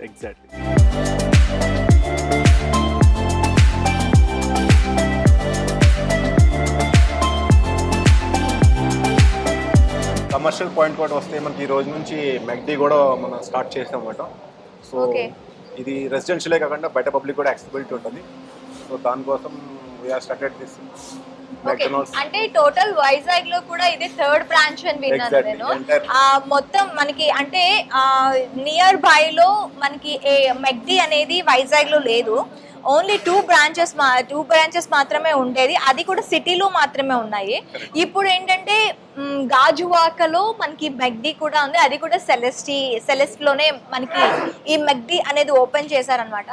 Exactly commercial point కూడా వస్తే మనకి ఈ రోజు నుంచి మెగ్డీ కూడా మనం స్టార్ట్ చేసాం అన్నమాట సో. ఇది రెసిడెన్షియలే కాకుండా బయట పబ్లిక్ కూడా యాక్సెసిబిలిటీ ఉంటుంది. సో దానికోసం వీఆర్ స్టార్టెడ్ దిస్ అంటే టోటల్ వైజాగ్లో కూడా ఇది థర్డ్ బ్రాంచ్ అని విన్నాను. నేను. మొత్తం మనకి అంటే నియర్ బై లో మనకి ఏ మెగ్డి అనేది వైజాగ్లో లేదు. ఓన్లీ టూ బ్రాంచెస్ మా టూ బ్రాంచెస్ మాత్రమే ఉండేది. అది కూడా సిటీలో మాత్రమే ఉన్నాయి. ఇప్పుడు ఏంటంటే గాజువాకలో మనకి మెగ్డి కూడా ఉంది. అది కూడా సెలెస్టి సెలెస్ట్లోనే మనకి ఈ మెగ్డి అనేది ఓపెన్ చేశారనమాట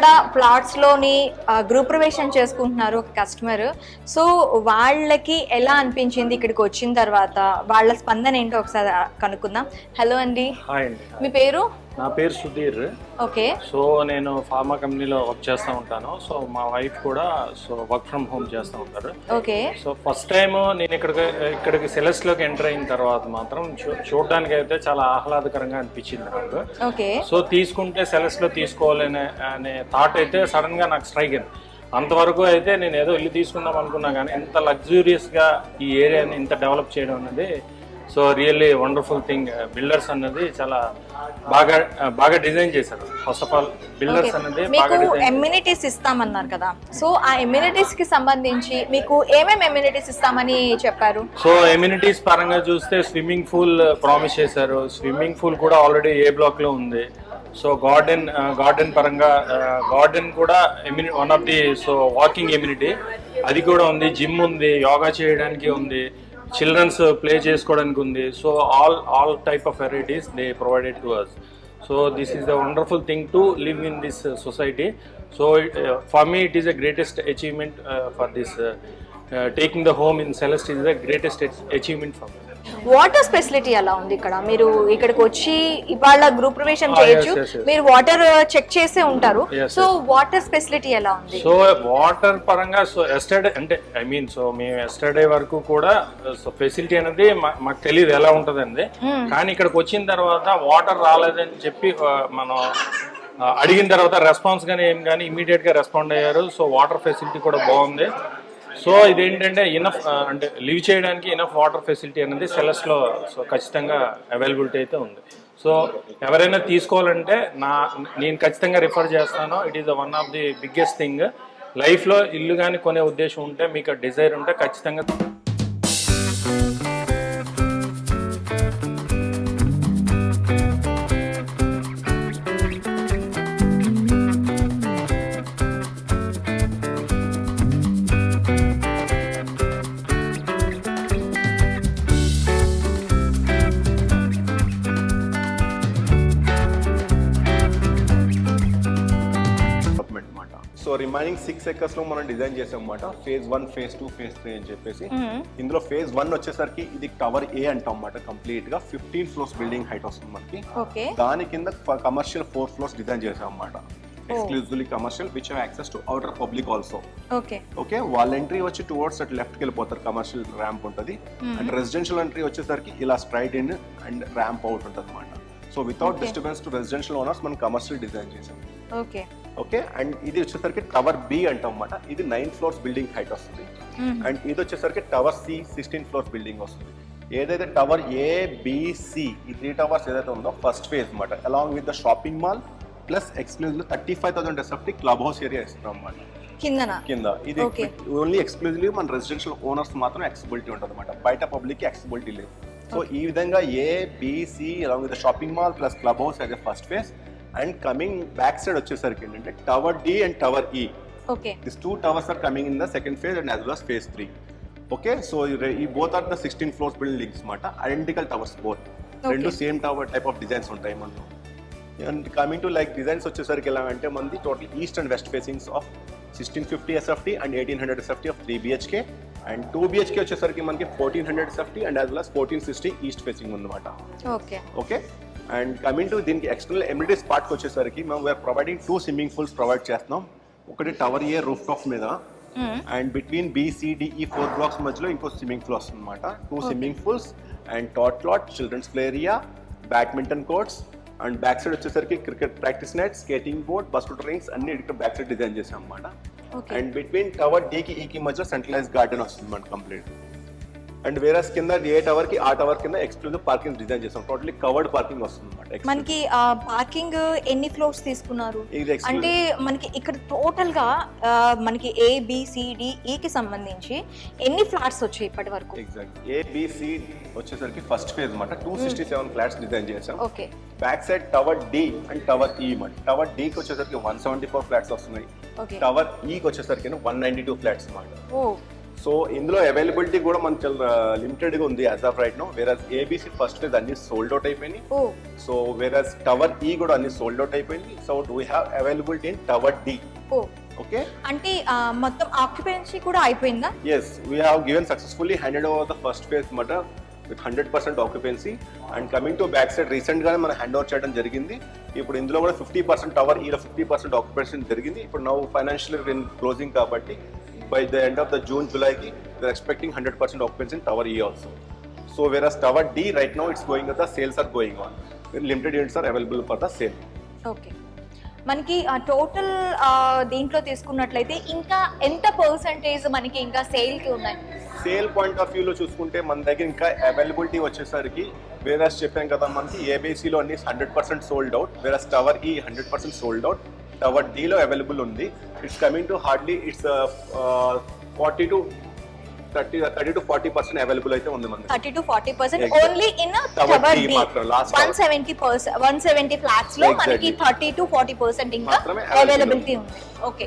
ఇక్కడ ప్లాట్స్లోని ఆ, గృహప్రవేశం చేసుకుంటున్నారు ఒక కస్టమర్ సో వాళ్ళకి ఎలా అనిపించింది ఇక్కడికి వచ్చిన తర్వాత? వాళ్ళ స్పందన ఏంటో ఒకసారి కనుక్కుందాం. హలో అండి. మీ పేరు? నా పేరు సుధీర్. ఓకే. సో నేను ఫార్మా కంపెనీలో వర్క్ చేస్తూ ఉంటాను. సో మా వైఫ్ కూడా సో వర్క్ ఫ్రమ్ హోమ్ చేస్తూ ఉంటారు. ఓకే. సో ఫస్ట్ టైం నేను ఇక్కడికి ఇక్కడికి సెలెస్ట్లోకి ఎంటర్ అయిన తర్వాత మాత్రం చూడడానికి అయితే చాలా ఆహ్లాదకరంగా అనిపించింది నాకు. ఓకే. సో తీసుకుంటే సెలెస్లో తీసుకోవాలనే అనే థాట్ అయితే సడన్గా నాకు స్ట్రైక్ అయింది. అంతవరకు అయితే నేను ఏదో ఇల్లు తీసుకుందాం అనుకున్నా కానీ ఇంత లగ్జూరియస్గా ఈ ఏరియాని ఇంత డెవలప్ చేయడం అనేది so really wonderful thing builders అన్నది చాలా బాగా బాగా డిజైన్ చేశారు. ఫస్ట్ ఆఫ్ ఆల్ బిల్డర్స్ అన్నది మీకు ఎమ్యూనిటీస్ ఇస్తామన్నారు కదా. సో ఆ ఎమ్యూనిటీస్కి సంబంధించి మీకు ఏమేమి ఎమ్యూనిటీస్ ఇస్తామని చెప్పారు? సో ఎమ్యూనిటీస్ పరంగా చూస్తే స్విమ్మింగ్ పూల్ ప్రామిస్ చేశారు. స్విమ్మింగ్ పూల్ కూడా ఆల్రెడీ ఏ బ్లాక్లో ఉంది. సో గార్డెన్ గార్డెన్ పరంగా గార్డెన్ కూడా ఎమ్యూని one of the so walking amenity అది కూడా ఉంది జిమ్ ఉంది యోగా చేయడానికి ఉంది. చిల్డ్రన్స్ ప్లే చేసుకోవడానికి ఉంది so all all type of varieties they provided to us so this is the wonderful thing to live in this society so for me it is the greatest achievement for this taking the home in Celeste is the greatest achievement for me water facility ఎలా ఉంది ఇక్కడ. మీరు ఇక్కడికి వచ్చి ఇవాళ group ప్రవేశం Ah, చేయొచ్చు. మీరు వాటర్ చెక్ చేసే ఉంటారు. సో వాటర్ ఫెసిలిటీ ఎలా ఉంది? సో వాటర్ పరంగా సో ఎస్టర్డే అంటే ఐ మీన్ సో మేము ఎస్టర్డే వరకు కూడా సో ఫెసిలిటీ అనేది మాకు తెలియదు ఎలా ఉంటుందండి. కానీ ఇక్కడికి వచ్చిన తర్వాత వాటర్ రాలేదని చెప్పి ఆ, మనం ఆ, అడిగిన తర్వాత రెస్పాన్స్ కానీ ఏం కానీ ఇమీడియట్గా రెస్పాండ్ అయ్యారు. సో వాటర్ ఫెసిలిటీ కూడా బాగుంది. సో ఇదేంటంటే ఇనఫ్ అంటే లివ్ చేయడానికి ఇనఫ్ వాటర్ ఫెసిలిటీ అనేది సెలస్లో సో ఖచ్చితంగా అవైలబిలిటీ అయితే ఉంది. సో ఎవరైనా తీసుకోవాలంటే నా నేను ఖచ్చితంగా రిఫర్ చేస్తాను. It is one of the biggest thing లైఫ్లో ఇల్లు కానీ కొనే ఉద్దేశం ఉంటే మీకు డిజైర్ ఉంటే ఖచ్చితంగా సో రిమైనింగ్ సిక్స్ ఎకర్స్లో మనం డిజైన్ చేసాం అనమాట phase one phase two phase three అని చెప్పేసి. ఇందులో ఫేజ్ వన్ వచ్చేసరికి ఇది టవర్ ఏ అంటాం అన్నమాట కంప్లీట్గా. ఫిఫ్టీన్ ఫ్లోర్స్ బిల్డింగ్ హైట్ వస్తుంది మనకి. దాని కింద కమర్షియల్ ఫోర్ ఫ్లోర్స్ డిజైన్ చేసాం అన్నమాట exclusively commercial which access to outer public also okay. Okay? వాళ్ళ ఎంట్రీ వచ్చి టువర్డ్స్ అట్ లెఫ్ట్కి వెళ్ళిపోతారు. కమర్షియల్ ర్యాంప్ ఉంటుంది. అండ్ రెసిడెన్షియల్ ఎంట్రీ వచ్చేసరికి ఇలా straight in and ramp out ఉంటుంది అనమాట so without disturbance to residential owners మనం కమర్షియల్ డిజైన్ చేసాం. ఓకే. ఓకే? అండ్ ఇది వచ్చేసరికి టవర్ బి అంటాం అన్నమాట ఇది నైన్ ఫ్లోర్స్ బిల్డింగ్ హైట్ వస్తుంది. అండ్ ఇది వచ్చేసరికి tower C sixteen floors building వస్తుంది. ఏదైతే టవర్ ఏ బిసి ఈ త్రీ టవర్స్ ఏదైతే ఉందో ఫస్ట్ ఫేజ్ అన్నమాట. Along with the shopping mall plus exclusive thirty five thousand SFT club house area ఇస్తున్నాం అన్నమాట కిందన? కింద. ఇది. ఓన్లీ ఎక్స్క్లూజివ్లీ మన రెసిడెన్షియల్ ఓనర్స్ మాత్రం యాక్సిబిలిటీ ఉంటుంది అనమాట బయట పబ్లిక్ యాక్సిబిలిటీ లేదు. సో ఈ విధంగా A BC along with shopping mall plus club house A first phase and coming back side వచ్చేసరికి ఏంటంటే tower D and tower E. Okay. This two towers are coming in the second phase and as well as phase three okay so ఈ both are the sixteen floors buildings అనమాట identical towers both రెండు same tower type of designs ఉంటాయి మనలో. And coming to like designs వచ్చేసరికి ఎలా అంటే మనది total east and west facings of sixteen fifty SFT and eighteen hundred SFT of three BHK and two BHK వచ్చేసరికి మనకి fourteen hundred SFT and as well as fourteen sixty east facing ఉందన్నమాట. Okay okay and coming to దీనికి external amenities పార్ట్కి వచ్చేసరికి మేము we're providing two swimming pools provide చేస్తున్నాం. ఒకటి tower A roof top మీద and between BCDE four blocks మధ్యలో ఇంకో స్విమ్మింగ్ పూల్ వస్తుంది అనమాట two swimming pools and tot lot children's play area badminton courts and back side వచ్చేసరికి cricket practice net skating board basket rings అన్ని ఇక్కడ back side design చేసాం అనమాట and between tower డీకి ఈకి మధ్య సెంట్రలైజ్ గార్డెన్ వస్తుంది మనకి కంప్లీట్ అండ్ వేరే కింద ఏ టవర్కి ఆ టవర్ కింద ఎక్స్క్లూజివ్ పార్కింగ్ డిజైన్ చేసాం. టోటలీ కవర్డ్ పార్కింగ్ వస్తుంది అనమాట మనకి పార్కింగ్ ఎన్ని ఫ్లోర్స్ తీసుకున్నారు. అంటే మనకి ఇక్కడ టోటల్గా మనకి ఏ బిసిడి కి సంబంధించి ఎన్ని ఫ్లాట్స్ వచ్చాయి ఇప్పటి వరకు? ఎగ్జాక్ట్ ఏబిసి వచ్చేసరికి ఫస్ట్ ఫేజ్ అనమాట two sixty seven flats design చేసాం. Okay back side tower D and tower E మాట టవర్ డికి వచ్చేసరికి వన్ సెవెంటీ ఫోర్ ఫ్లాట్స్ వస్తున్నాయి. ఓకే టవర్ ఈకి వచ్చేసరికి వన్ నైన్టీ టూ ఫ్లాట్స్ అనమాట సో ఇందులో అవైలబిలిటీ కూడా మనకి లిమిటెడ్గా ఉంది యాజ్ ఆఫ్ రైట్ నో వేరే ఏబిసి ఫస్ట్ ఫేజ్ అన్ని సోల్డ్ అవుట్ అయిపోయినాయి. ఓ. సో వేరే టవర్ ఈ కూడా అన్ని సోల్డ్ అవుట్ అయిపోయింది. So we have availability in tower D okay అంటే మొత్తం ఆక్యుపెన్సీ కూడా అయిపోయిందా? Yes we have given successfully handed over the first phase మాట with hundred percent occupancy and coming to back side recent గానే మనం hand over చేయడం జరిగింది. ఇప్పుడు ఇందులో కూడా ఫిఫ్టీ పర్సెంట్ టవర్ ఈలో ఫిఫ్టీ పర్సెంట్ ఆక్యుపెన్సీ జరిగింది. ఇప్పుడు నవ్వు ఫైనాన్షియల్ క్లోజింగ్ కాబట్టి by the end of the June జూలైకి we're expecting hundred percent occupancy in tower E also so where tower D right now it's going the sales are going on limited units are available for the sale okay మనకి total దీంట్లో తీసుకున్నట్లయితే ఇంకా ఎంత percentage మనకి ఇంకా సేల్కి ఉన్నాయి? Sale point of వ్యూలో చూసుకుంటే మన దగ్గర ఇంకా అవైలబిలిటీ వచ్చేసరికి వేరే చెప్పాం కదా మనకి ఏబీసీలో అన్ని హండ్రెడ్ పర్సెంట్ సోల్డ్ అవుట్ వేరే tower E hundred percent sold out tower డీలో అవైలబుల్ ఉంది it's coming to hardly it's forty to thirty thirty to forty percent available అయితే ఉంది మన thirty to forty percent. Only in tower D one. Seventy percent one seventy ఫ్లాట్స్లో. మనకి thirty to forty percent ఇంకా availability ఉంది okay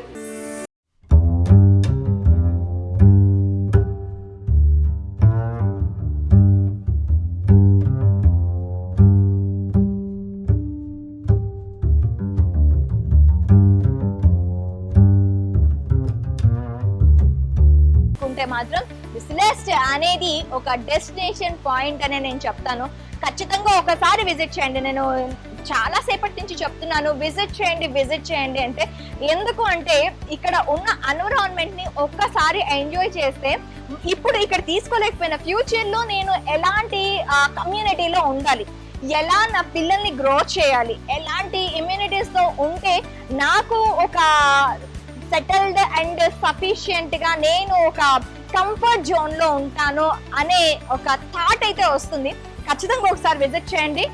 ఉంటే మాత్రం విజిలెస్ట్ అనేది ఒక డెస్టినేషన్ పాయింట్ అని నేను చెప్తాను. ఖచ్చితంగా ఒకసారి విజిట్ చేయండి. నేను చాలా సేపటి నుంచి చెప్తున్నాను విజిట్ చేయండి విజిట్ చేయండి అంటే ఎందుకు అంటే ఇక్కడ ఉన్న ఎన్విరాన్మెంట్ని ఒక్కసారి ఎంజాయ్ చేస్తే ఇప్పుడు ఇక్కడ తీసుకోలేకపోయిన ఫ్యూచర్లో నేను ఎలాంటి కమ్యూనిటీలో ఉండాలి? ఎలా నా పిల్లల్ని గ్రో చేయాలి? ఎలాంటి ఇమ్యూనిటీస్తో ఉంటే నాకు ఒక సెటిల్డ్ అండ్ సఫిషియంట్గా నేను ఒక కంఫర్ట్ జోన్లో ఉంటాను అనే ఒక థాట్ అయితే వస్తుంది. ఖచ్చితంగా ఒకసారి విజిట్ చేయండి.